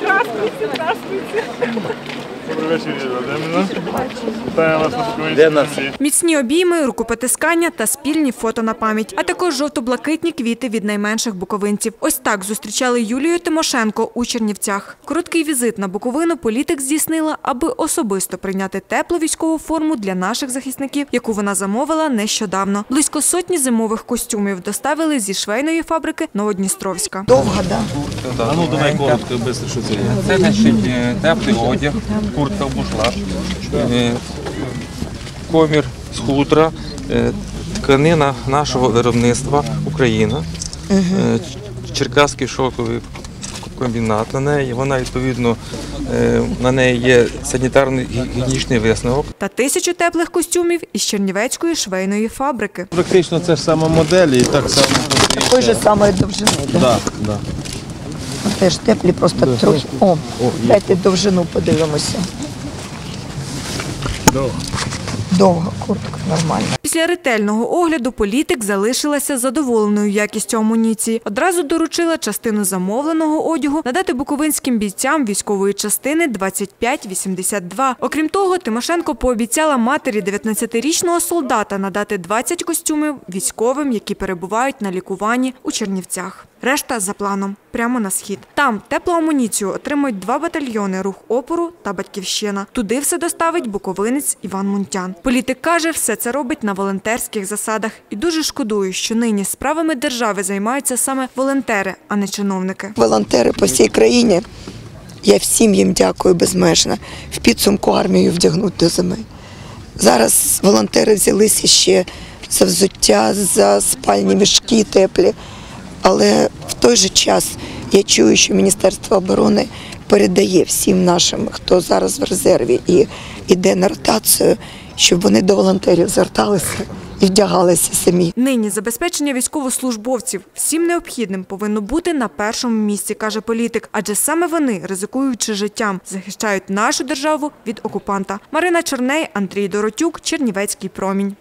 Здравствуйте, здравствуйте. Добрий вечір, Володимирівна. Вітаю вас на Буковинській Міцні обійми, рукопотискання та спільні фото на пам'ять, а також жовто-блакитні квіти від найменших буковинців. Ось так зустрічали Юлію Тимошенко у Чернівцях. Короткий візит на Буковину політик здійснила, аби особисто прийняти теплу військову форму для наших захисників, яку вона замовила нещодавно. Близько сотні зимових костюмів доставили зі швейної фабрики Новодністровська. Довго, да. Ну давай коротко, що це є. Це значить е, теплий одяг, куртка бушлат, е, комір з хутра, е, тканина нашого виробництва Україна, е, Черкаський шоковий комбінат на неї. Вона відповідно на неї є санітарний гігієнічний висновок. Та тисячу теплих костюмів із Чернівецької швейної фабрики. Практично це ж сама модель і так само. Такої ж самої довжини. Да, да. Теж теплі, просто трохи. О, дайте довжину подивимося. Довга куртка, нормально. Після ретельного огляду політик залишилася задоволеною якістю амуніції. Одразу доручила частину замовленого одягу надати буковинським бійцям військової частини 2582. Окрім того, Тимошенко пообіцяла матері 19-річного солдата надати 20 костюмів військовим, які перебувають на лікуванні у Чернівцях. Решта за планом прямо на схід. Там теплу амуніцію отримують два батальйони рух опору та батьківщина. Туди все доставить буковинець Іван Мунтян. Політик каже, все це робить на волонтерських засадах і дуже шкодує, що нині справами держави займаються саме волонтери, а не чиновники. Волонтери по всій країні. Я всім їм дякую безмежно. В підсумку армію вдягнуть до зими. Зараз волонтери взялися ще за взуття, за спальні мішки теплі. Але в той же час я чую, що Міністерство оборони передає всім нашим, хто зараз в резерві і йде на ротацію, щоб вони до волонтерів зверталися і вдягалися самі. Нині забезпечення військовослужбовців всім необхідним повинно бути на першому місці, каже політик. Адже саме вони, ризикуючи життям, захищають нашу державу від окупанта. Марина Чорней, Андрій Доротюк, Чернівецький промінь.